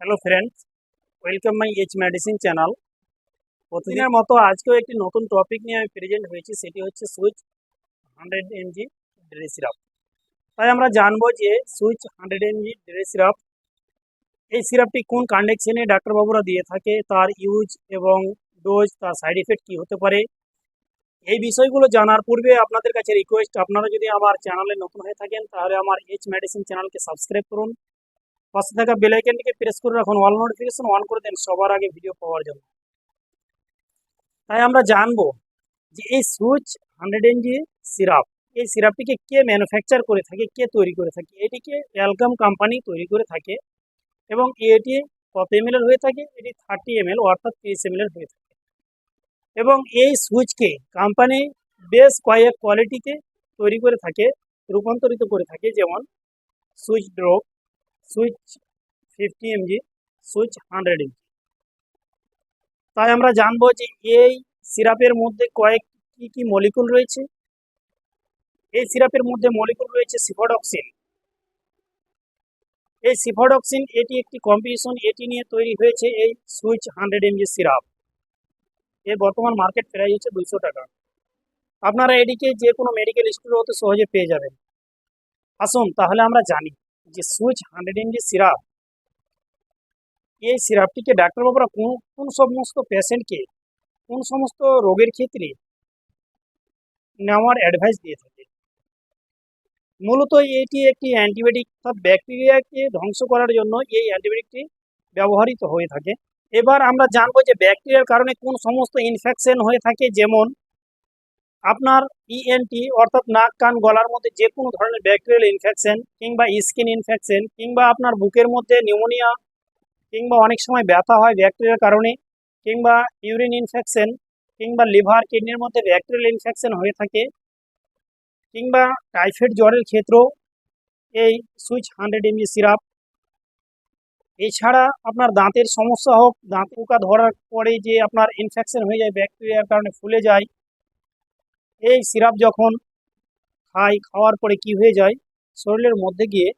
Hello friends welcome my H medicine channel প্রতিদিনের মতো আজকেও একটি নতুন টপিক নিয়ে আমি প্রেজেন্ট হয়েছি। সেটি হচ্ছে switch hundred MG dry syrup তাই আমরা জানব যে switch hundred MG dry syrup এই সিরাপটি কোন কন্ডেকশনে ডাক্তারবাবুরা দিয়ে থাকে তার ইউজ এবং ডোজ তার সাইড এফেক্ট কী হতে পারে? এই বিষয়গুলো জানার পূর্বে আপনাদের কাছে রিকোয়েস্ট আপনারা যদি আমার চ্যানেলে নতুন হয়ে থাকেন তাহলে আমার এইচ মেডিসিন চ্যানেলকে সাবস্ক্রাইব করুন। পাশে থাকা বেল আইকনটিকে প্রেস করে রাখুন। অল নোটিফিকেশন অন করে দেন সবার আগে ভিডিও পাওয়ার জন্য। তাই আমরা জানব যে এই সুইচ হান্ড্রেড এনজি সিরাপ, এই সিরাপটিকে কে ম্যানুফ্যাকচার করে থাকে, কে তৈরি করে থাকে? এটিকে অ্যালকাম কোম্পানি তৈরি করে থাকে এবং এটি কত এম হয়ে থাকে? এটি থার্টি এম অর্থাৎ তিরিশ এম হয়ে থাকে। এবং এই সুইচকে কোম্পানি বেশ কয়েক কোয়ালিটিতে তৈরি করে থাকে, রূপান্তরিত করে থাকে। যেমন switch drop switch fifty MG switch hundred MG তাই আমরা জানব যে এই সিরাপের মধ্যে কয়েক কি কি মলিকুল রয়েছে। এই সিরাপের মধ্যে মলিকুল রয়েছে সিফোডক্সিন এই সিফোডক্সিন এটি একটি কম্পিটিশন এটি নিয়ে তৈরি হয়েছে এই সুইচ হান্ড্রেড এমজি সিরাপ। এর বর্তমান মার্কেট প্রাইস হচ্ছে দুইশো টাকা। আপনারা এটিকে যে কোনো মেডিকেল স্টোরে অত সহজে পেয়ে যাবেন। আসুন, তাহলে আমরা জানি। যে সুইচ হান্ড্রেড এমজি সিরাপ, এই সিরাপটিকে ডাক্তারবাবুরা কোন কোন সমস্ত পেশেন্টকে, কোন সমস্ত রোগের ক্ষেত্রে নেওয়ার অ্যাডভাইস দিয়ে থাকে? মূলত এটি একটি অ্যান্টিবায়োটিক অর্থাৎ ব্যাকটেরিয়াকে ধ্বংস করার জন্য এই অ্যান্টিবায়োটিকটি ব্যবহৃত হয়ে থাকে। এবার আমরা জানব যে ব্যাকটেরিয়ার কারণে কোন সমস্ত ইনফেকশন হয়ে থাকে, যেমন আপনার ইএনটি অর্থাৎ নাক, কান, গলার মধ্যে যে কোনো ধরনের ব্যাকটেরিয়াল ইনফেকশন কিংবা স্কিন ইনফেকশন কিংবা আপনার বুকের মধ্যে নিউমোনিয়া কিংবা অনেক সময় ব্যথা হয় ব্যাকটেরিয়ার কারণে কিংবা ইউরিন ইনফেকশন কিংবা লিভার কিডনির মধ্যে ব্যাকটেরিয়াল ইনফেকশন হয়ে থাকে কিংবা টাইফয়েড জ্বরের ক্ষেত্রেও এই সুইচ হান্ড্রেড এমজি সিরাপ এছাড়া আপনার দাঁতের সমস্যা হোক, দাঁত পোকা ধরার পরে যে আপনার ইনফেকশন হয়ে যায় ব্যাকটেরিয়ার কারণে ফুলে যায় এই সিরাপ যখন খাই, খাওয়ার পরে কি হয়ে যায়? শরীরের মধ্যে গিয়ে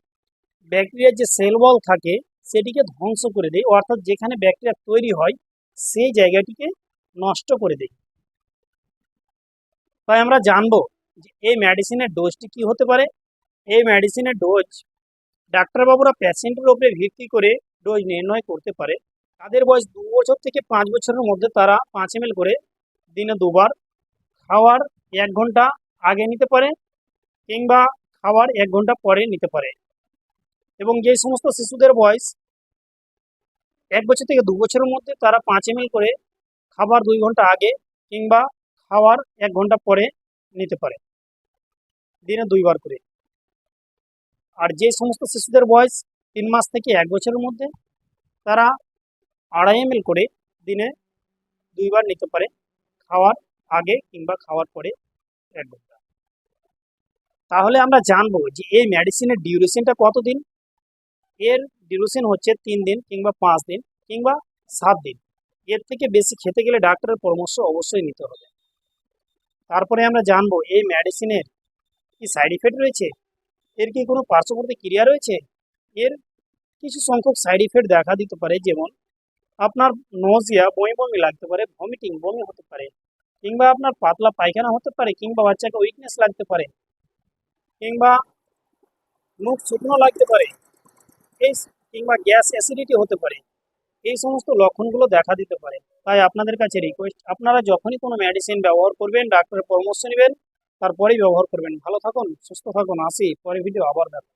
ব্যাকটেরিয়ার যে সেল বল থাকে, সেটিকে ধ্বংস করে দেয়। অর্থাৎ যেখানে ব্যাকটেরিয়া তৈরি হয়, সেই জায়গাটিকে নষ্ট করে দেয়। তাই আমরা জানব যে এই মেডিসিনের ডোজটি কি হতে পারে? এই মেডিসিনের ডোজ ডাক্তারবাবুরা পেশেন্টের উপরে ভিত্তি করে ডোজ নির্ণয় করতে পারে। তাদের বয়স দু বছর থেকে পাঁচ বছরের মধ্যে তারা পাঁচ এম করে দিনে দুবার খাওয়ার এক ঘণ্টা আগে নিতে পারে কিংবা খাওয়ার এক ঘণ্টা পরে নিতে পারে। এবং যে সমস্ত শিশুদের বয়স এক বছর থেকে দু বছরের মধ্যে তারা পাঁচ এম করে খাবার দুই ঘণ্টা আগে কিংবা খাওয়ার এক ঘণ্টা পরে নিতে পারে, দিনে দুইবার করে। আর যে সমস্ত শিশুদের বয়স তিন মাস থেকে এক বছরের মধ্যে তারা আড়াই এম করে দিনে দুইবার নিতে পারে খাওয়ার আগে কিংবা খাওয়ার পরে এক ঘণ্টা তাহলে আমরা জানব যে এই মেডিসিনের ডিউরেশনটা কতদিন? এর ডিউরেশন হচ্ছে তিন দিন কিংবা পাঁচ দিন কিংবা সাত দিন। এর থেকে বেশি খেতে গেলে ডাক্তারের পরামর্শ অবশ্যই নিতে হবে। তারপরে আমরা জানব এই মেডিসিনের কি সাইড ইফেক্ট রয়েছে? এর কি কোনো পার্শ্ববর্তী ক্রিয়া রয়েছে? এর কিছু সংখ্যক সাইড ইফেক্ট দেখা দিতে পারে, যেমন আপনার নজিয়া, বমি বমি লাগতে পারে ভমিটিং বমি হতে পারে কিংবা আপনার পাতলা পায়খানা হতে পারে কিংবা বাচ্চাকে উইকনেস লাগতে পারে, কিংবা মুখ শুকনো লাগতে পারে, এই কিংবা গ্যাস অ্যাসিডিটি হতে পারে, এই সমস্ত লক্ষণগুলো দেখা দিতে পারে। তাই আপনাদের কাছে রিকোয়েস্ট আপনারা যখনই কোনো মেডিসিন ব্যবহার করবেন, ডাক্তারের পরামর্শ নেবেন, তারপরেই ব্যবহার করবেন। ভালো থাকুন, সুস্থ থাকুন, আসি পরে ভিডিও আবার দেখা।